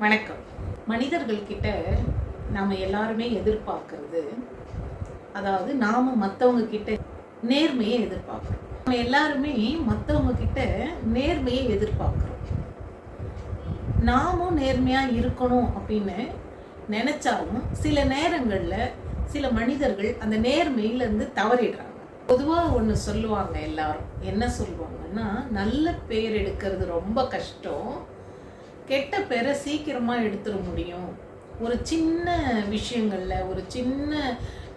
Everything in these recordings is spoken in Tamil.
வணக்கம். மனிதர்கள் கிட்ட நாம எல்லாருமே எதிர்பார்க்கறது. அதாவது நாம் மற்றவங்க கிட்ட நேர்மையை எதிர்பார்க்குறோம். நம்ம எல்லாருமே மற்றவங்க கிட்ட நேர்மையை எதிர்பார்க்குறோம். நாமும் நேர்மையா இருக்கணும் அப்படின்னு நினைச்சாலும் சில நேரங்கள்ல சில மனிதர்கள் அந்த நேர்மையில இருந்து தவறிடுறாங்க. பொதுவா ஒண்ணு சொல்லுவாங்க எல்லாரும். என்ன சொல்லுவாங்கன்னா நல்ல பேர் எடுக்கிறது ரொம்ப கஷ்டம். கெட்ட பேரை சீக்கிரமாக எடுத்துட முடியும். ஒரு சின்ன விஷயங்களில் ஒரு சின்ன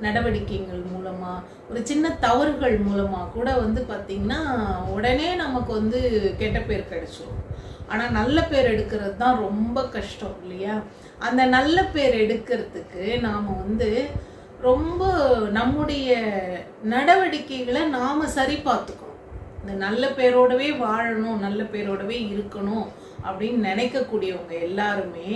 நடவடிக்கைகள் மூலமாக ஒரு சின்ன தவறுகள் மூலமாக கூட வந்து பார்த்திங்கன்னா உடனே நமக்கு வந்து கெட்ட பேர் கிடச்சிடும் ஆனால் நல்ல பேர் எடுக்கிறது தான் ரொம்ப கஷ்டம் இல்லையா? அந்த நல்ல பேர் எடுக்கிறதுக்கு நாம் வந்து ரொம்ப நம்முடைய நடவடிக்கைகளை நாம் சரி பார்த்துக்கணும். இந்த நல்ல பேரோடவே வாழணும் நல்ல பேரோடவே இருக்கணும். அப்படின்னு நினைக்கக்கூடியவங்க எல்லாருமே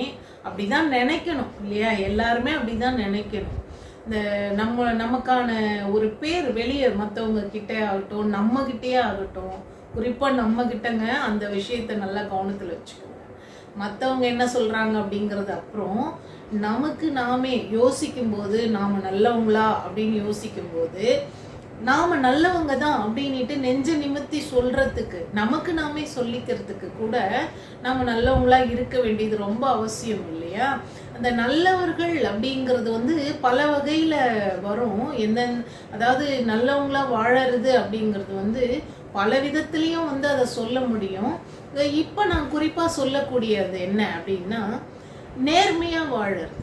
அப்படிதான் நினைக்கணும் இல்லையா? எல்லாருமே அப்படிதான் நினைக்கணும். இந்த நம்ம நமக்கான ஒரு பேர் வெளியே மற்றவங்க கிட்டே ஆகட்டும் நம்ம கிட்டேயே ஆகட்டும் குறிப்பாக நம்ம கிட்டங்க அந்த விஷயத்தை நல்லா கவனத்தில் வச்சுக்கோங்க. மற்றவங்க என்ன சொல்கிறாங்க அப்படிங்கிறது அப்புறம் நமக்கு நாமே யோசிக்கும்போது நாம் நல்லவங்களா அப்படின்னு யோசிக்கும்போது நாம நல்லவங்க தான் அப்படின்ட்டு நெஞ்ச நிமித்தி சொல்றதுக்கு நமக்கு நாமே சொல்லிக்கிறதுக்கு கூட நாம நல்லவங்களா இருக்க வேண்டியது ரொம்ப அவசியம் இல்லையா? அந்த நல்லவர்கள் அப்படிங்கிறது வந்து பல வகையில வரும். எந்த அதாவது நல்லவங்களா வாழறது அப்படிங்கிறது வந்து பல விதத்துலேயும் வந்து அதை சொல்ல முடியும். இப்போ நான் குறிப்பாக சொல்லக்கூடியது என்ன அப்படின்னா நேர்மையாக வாழறது.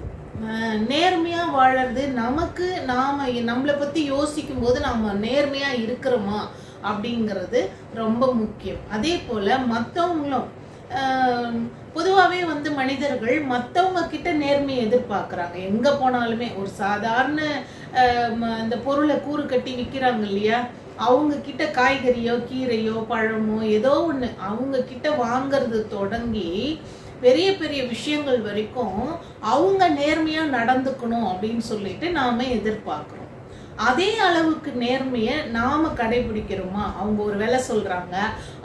நேர்மையாக வாழறது நமக்கு நாம் நம்மளை பற்றி யோசிக்கும் போது நாம் நேர்மையாக இருக்கிறோமா அப்படிங்கிறது ரொம்ப முக்கியம். அதே போல் மற்றவங்களும் பொதுவாகவே வந்து மனிதர்கள் மற்றவங்க கிட்ட நேர்மையை எதிர்பார்க்குறாங்க. எங்கே போனாலுமே ஒரு சாதாரண ம- இந்த பொருளை கூறு கட்டி விற்கிறாங்க இல்லையா? அவங்க கிட்ட காய்கறியோ கீரையோ பழமோ ஏதோ ஒன்று அவங்க கிட்ட வாங்குறது தொடங்கி பெரிய பெரிய விஷயங்கள் வரைக்கும் அவங்க நேர்மையாக நடந்துக்கணும் அப்படின்னு சொல்லிட்டு நாம எதிர்பார்க்குறோம். அதே அளவுக்கு நேர்மையை நாம் கடைபிடிக்கிறோமா? அவங்க ஒரு விலை சொல்கிறாங்க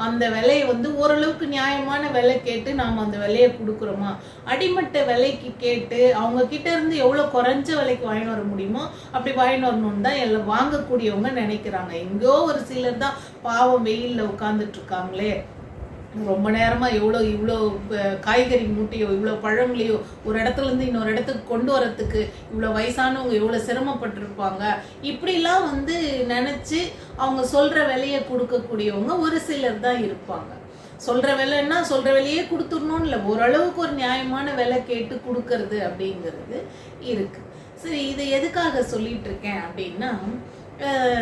அந்த விலையை வந்து ஓரளவுக்கு நியாயமான விலை கேட்டு நாம் அந்த விலையை கொடுக்குறோமா? அடிமட்ட விலைக்கு கேட்டு அவங்கக்கிட்ட இருந்து எவ்வளோ குறைஞ்ச விலைக்கு வாங்கி வர முடியுமோ அப்படி வாங்கி வரணும்னு தான் எல்லாம் வாங்கக்கூடியவங்க நினைக்கிறாங்க. எங்கேயோ ஒரு சிலர் தான் பாவம் வெயிலில் உட்காந்துட்ருக்காங்களே ரொம்ப நேரமாக எவ்வளோ இவ்வளோ காய்கறி மூட்டையோ இவ்வளோ பழங்களையோ ஒரு இடத்துல இருந்து இன்னொரு இடத்துக்கு கொண்டு வரத்துக்கு இவ்வளோ வயசானவங்க எவ்வளோ சிரமப்பட்டிருப்பாங்க. இப்படிலாம் வந்து நினச்சி அவங்க சொல்கிற விலையை கொடுக்கக்கூடியவங்க ஒரு சிலர் தான் இருப்பாங்க. சொல்கிற விலைன்னா சொல்கிற விலையே கொடுத்துடணும்னு இல்லை. ஓரளவுக்கு ஒரு நியாயமான விலை கேட்டு கொடுக்கறது அப்படிங்கிறது இருக்குது சரி இதை எதுக்காக சொல்லிகிட்ருக்கேன் இருக்கேன் அப்படின்னா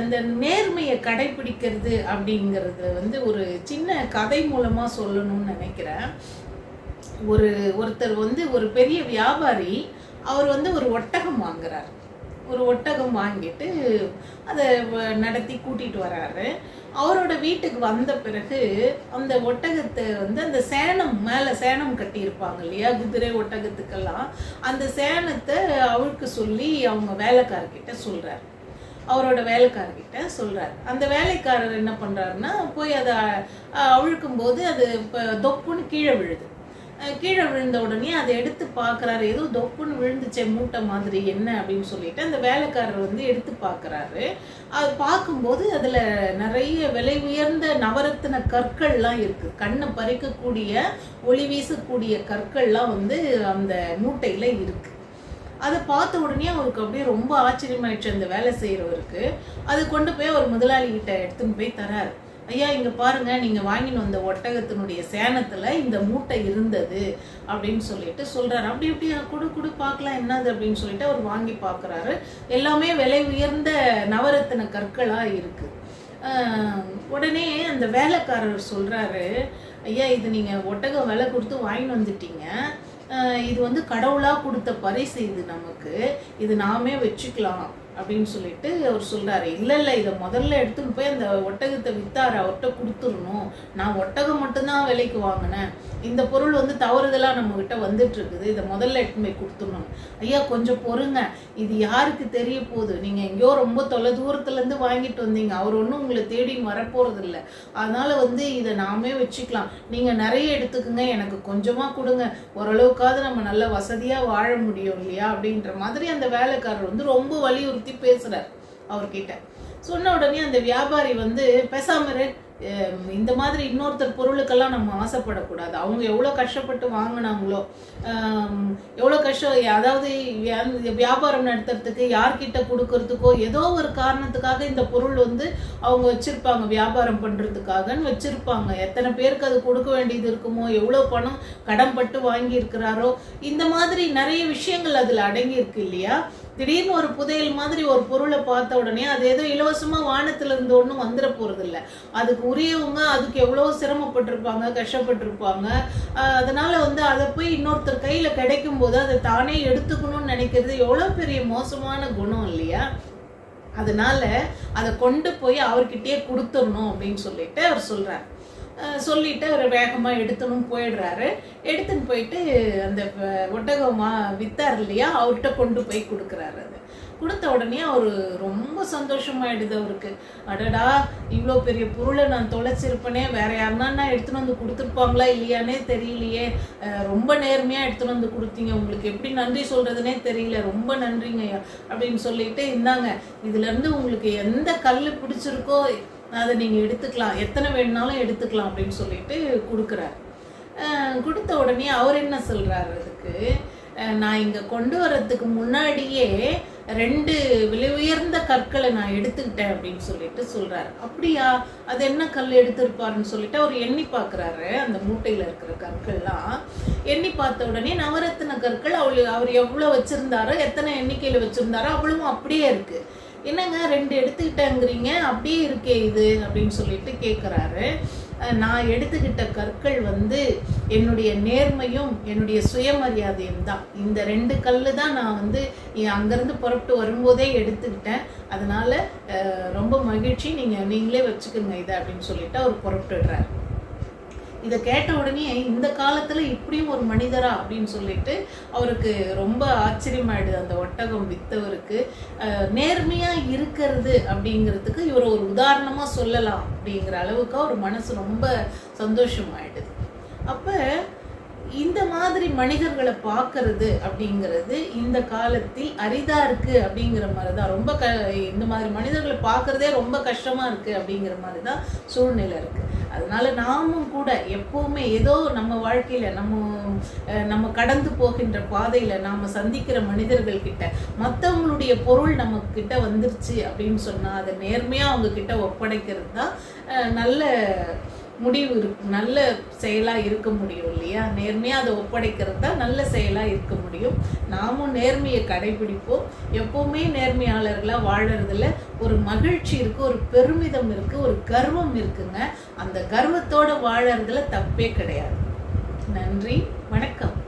இந்த நேர்மையை கடைபிடிக்கிறது அப்படிங்கிறது வந்து ஒரு சின்ன கதை மூலமாக சொல்லணும்னு நினைக்கிறேன். ஒரு ஒருத்தர் வந்து ஒரு பெரிய வியாபாரி அவர் வந்து ஒரு ஒட்டகம் வாங்குறார். ஒரு ஒட்டகம் வாங்கிட்டு அதை வ- நடத்தி கூட்டிகிட்டு வராரு. அவரோட வீட்டுக்கு வந்த பிறகு அந்த ஒட்டகத்தை வந்து அந்த சேணம் மேலே சேணம் கட்டியிருப்பாங்க இல்லையா குதிரை ஒட்டகத்துக்கெல்லாம். அந்த சேணத்தை அவருக்கு சொல்லி அவங்க வேலைக்காரர்கிட்ட சொல்கிறாரு அவரோட வேலைக்காரர்கிட்ட சொல்கிறார் அந்த வேலைக்காரர் என்ன பண்ணுறாருன்னா போய் அதை அஹ், போது அது இப்போ தொப்புன்னு கீழே விழுது. கீழே விழுந்த உடனே அதை எடுத்து பார்க்குறாரு. ஏதோ தொப்புன்னு விழுந்துச்சே மூட்டை மாதிரி என்ன அப்படின்னு சொல்லிட்டு அந்த வேலைக்காரர் வந்து எடுத்து பார்க்குறாரு. அது பார்க்கும்போது அதில் நிறைய விலை உயர்ந்த நவரத்தின கற்கள்லாம் இருக்குது கண்ணை பறிக்கக்கூடிய ஒளி வீசக்கூடிய கற்கள்லாம் வந்து அந்த மூட்டையில் இருக்குது அதை பார்த்த உடனே அவருக்கு அப்படியே ரொம்ப ஆச்சரியமாயிடுச்சு அந்த வேலை செய்கிறவருக்கு அது கொண்டு போய் அவர் முதலாளி கிட்ட எடுத்துன்னு போய் தராரு. ஐயா இங்க பாருங்க நீங்க வாங்கின்னு வந்த ஒட்டகத்தினுடைய சேனத்துல இந்த மூட்டை இருந்தது அப்படின்னு சொல்லிட்டு சொல்றாரு. அப்படி இப்படி கொடு கொடு பார்க்கலாம் என்னது? அப்படின்னு சொல்லிட்டு அவர் வாங்கி பார்க்குறாரு. எல்லாமே விலை உயர்ந்த நவரத்தின கற்களா இருக்கு. உடனே அந்த வேலைக்காரர் சொல்றாரு ஐயா இது நீங்க ஒட்டகம் விலை கொடுத்து வாங்கின்னு வந்துட்டீங்க. இது வந்து கடவுளாக கொடுத்த பரிசு இது நமக்கு. இது நாமே வச்சுக்கலாம். அப்படின்னு சொல்லிட்டு அவர் சொல்கிறாரு இல்லை இல்லை இதை முதல்ல எடுத்துன்னு போய் அந்த ஒட்டகத்தை விற்றார் அவர்கிட்ட கொடுத்துடணும். நான் ஒட்டகம் மட்டும்தான் விலைக்கு வாங்கினேன். இந்த பொருள் வந்து தவறுதலாக நம்மக்கிட்ட வந்துட்டுருக்குது. இதை முதல்ல எடுத்துன்னு போய் கொடுத்துடணும். ஐயா கொஞ்சம் பொறுங்க. இது யாருக்கு தெரிய போகுது? நீங்கள் எங்கேயோ ரொம்ப தொலை தூரத்துலேருந்து வாங்கிட்டு வந்தீங்க. அவர் ஒன்றும் உங்களை தேடி வரப்போகிறது இல்லை அதனால் வந்து இதை நாமே வச்சுக்கலாம். நீங்கள் நிறைய எடுத்துக்குங்க. எனக்கு கொஞ்சமாக கொடுங்க. ஓரளவுக்காவது நம்ம நல்ல வசதியாக வாழ முடியும் இல்லையா? அப்படின்ற மாதிரி அந்த வேலைக்காரர் வந்து ரொம்ப வலியுறுத்தி பற்றி பேசுகிறார் அவர்கிட்ட. சொன்ன உடனே அந்த வியாபாரி வந்து பேசாம இந்த மாதிரி இன்னொருத்தர் பொருளுக்கெல்லாம் நம்ம ஆசைப்படக்கூடாது. அவங்க எவ்வளோ கஷ்டப்பட்டு வாங்கினாங்களோ எவ்வளோ கஷ்டம் அதாவது வியாபாரம் நடத்துறதுக்கு யார்கிட்ட கொடுக்கறதுக்கோ ஏதோ ஒரு காரணத்துக்காக இந்த பொருள் வந்து அவங்க வச்சுருப்பாங்க வியாபாரம் பண்ணுறதுக்காகன்னு வச்சுருப்பாங்க. எத்தனை பேருக்கு அது கொடுக்க வேண்டியது இருக்குமோ எவ்வளோ பணம் கடன் பட்டு வாங்கியிருக்கிறாரோ இந்த மாதிரி நிறைய விஷயங்கள் அதில் அடங்கியிருக்கு இல்லையா? திடீர்னு ஒரு புதையல் மாதிரி ஒரு பொருளை பார்த்த உடனே அது ஏதோ இலவசமாக வானத்துல இருந்து ஒன்றும் வந்துட போகிறதில்ல அதுக்கு உரியவங்க அதுக்கு எவ்வளோ சிரமப்பட்டிருப்பாங்க கஷ்டப்பட்டிருப்பாங்க. அதனால் அதனால வந்து அதை போய் இன்னொருத்தர் கையில் கிடைக்கும் போது அதை தானே எடுத்துக்கணும்னு நினைக்கிறது எவ்வளோ பெரிய மோசமான குணம் இல்லையா? அதனால அதை கொண்டு போய் அவர்கிட்டயே கொடுத்துடணும் அப்படின்னு சொல்லிட்டு அவர் சொல்கிறார் சொல்லிட்டு அவர் வேகமா எடுத்துன்னு போயிடுறாரு. எடுத்துன்னு போயிட்டு அந்த ஒட்டகமாக ஒட்டகமா வித்தார் இல்லையா அவர்கிட்ட கொண்டு போய் கொடுக்குறாரு அது. கொடுத்த உடனே அவர் ரொம்ப சந்தோஷமாயிடுது அவருக்கு. அடடா இவ்வளோ பெரிய பொருளை நான் தொலைச்சிருப்பேனே வேற யாருன்னா எடுத்துன்னு வந்து கொடுத்துருப்பாங்களா இல்லையானே தெரியலையே. ரொம்ப நேர்மையாக எடுத்துன்னு வந்து கொடுத்தீங்க உங்களுக்கு எப்படி நன்றி சொல்கிறதுனே தெரியல ரொம்ப நன்றிங்க ஐயா அப்படின்னு சொல்லிட்டு இருந்தாங்க இதுலேருந்து உங்களுக்கு எந்த கல் பிடிச்சிருக்கோ அதை நீங்கள் எடுத்துக்கலாம். எத்தனை வேணுனாலும் எடுத்துக்கலாம் அப்படின்னு சொல்லிட்டு கொடுக்குறாரு. கொடுத்த உடனே அவர் என்ன சொல்கிறாரு அதுக்கு? நான் இங்கே கொண்டு வர்றதுக்கு முன்னாடியே ரெண்டு விலை உயர்ந்த கற்களை நான் எடுத்துக்கிட்டேன் அப்படின்னு சொல்லிட்டு சொல்கிறாரு அப்படியா? அது என்ன கல் எடுத்திருப்பாருன்னு சொல்லிட்டு அவர் எண்ணி பார்க்குறாரு. அந்த மூட்டையில் இருக்கிற கற்கள்லாம். எண்ணி பார்த்த உடனே நவரத்தின கற்கள் அவள் அவர் எவ்வளோ வச்சுருந்தாரோ எத்தனை எண்ணிக்கையில் வச்சுருந்தாரோ அவ்வளவும் அப்படியே இருக்குது என்னங்க ரெண்டு எடுத்துக்கிட்டேங்கிறீங்க? அப்படியே இருக்கே இது அப்படின்னு சொல்லிட்டு கேட்குறாரு நான் எடுத்துக்கிட்ட கற்கள் வந்து என்னுடைய நேர்மையும் என்னுடைய சுயமரியாதையும் தான். இந்த ரெண்டு கல்லு தான் நான் வந்து அங்கேருந்து புறப்பட்டு வரும்போதே எடுத்துக்கிட்டேன். அதனால் ரொம்ப மகிழ்ச்சி. நீங்கள் நீங்களே வச்சுக்கோங்க இதை அப்படின்னு சொல்லிட்டு அவர் புறப்பட்டுடுறாரு. இதை கேட்ட உடனே இந்த காலத்தில் இப்படியும் ஒரு மனிதரா? அப்படின்னு சொல்லிட்டு அவருக்கு ரொம்ப ஆச்சரியமாயிடுது அந்த ஒட்டகம் வித்தவருக்கு. நேர்மையாக இருக்கிறது அப்படிங்கிறதுக்கு இவர் ஒரு உதாரணமாக சொல்லலாம் அப்படிங்கிற அளவுக்கு அவர் மனசு ரொம்ப சந்தோஷமாயிடுது. அப்போ இந்த மாதிரி மனிதர்களை பார்க்கறது அப்படிங்கிறது இந்த காலத்தில் அரிதா இருக்கு அப்படிங்கிற மாதிரி தான் ரொம்ப க இந்த மாதிரி மனிதர்களை பார்க்கறதே ரொம்ப கஷ்டமா இருக்கு அப்படிங்கிற மாதிரி தான் சூழ்நிலை இருக்கு. அதனால நாமும் கூட எப்பவுமே ஏதோ நம்ம வாழ்க்கையில நம்ம அஹ், நம்ம கடந்து போகின்ற பாதையில நாம சந்திக்கிற மனிதர்கள் கிட்ட மற்றவங்களுடைய பொருள் நம்ம கிட்ட வந்துருச்சு அப்படின்னு சொன்னா அதை நேர்மையா அவங்க கிட்ட ஒப்படைக்கிறது தான் நல்ல முடிவு இருக்கு நல்ல செயலாக இருக்க முடியும் இல்லையா? நேர்மையாக அதை ஒப்படைக்கிறது தான் நல்ல செயலாக இருக்க முடியும். நாமும் நேர்மையை கடைபிடிப்போம். எப்போவுமே நேர்மையாளர்களாக வாழறதுல ஒரு மகிழ்ச்சி இருக்குது ஒரு பெருமிதம் இருக்குது ஒரு கர்வம் இருக்குங்க. அந்த கர்வத்தோடு வாழறதுல தப்பே கிடையாது. நன்றி வணக்கம்.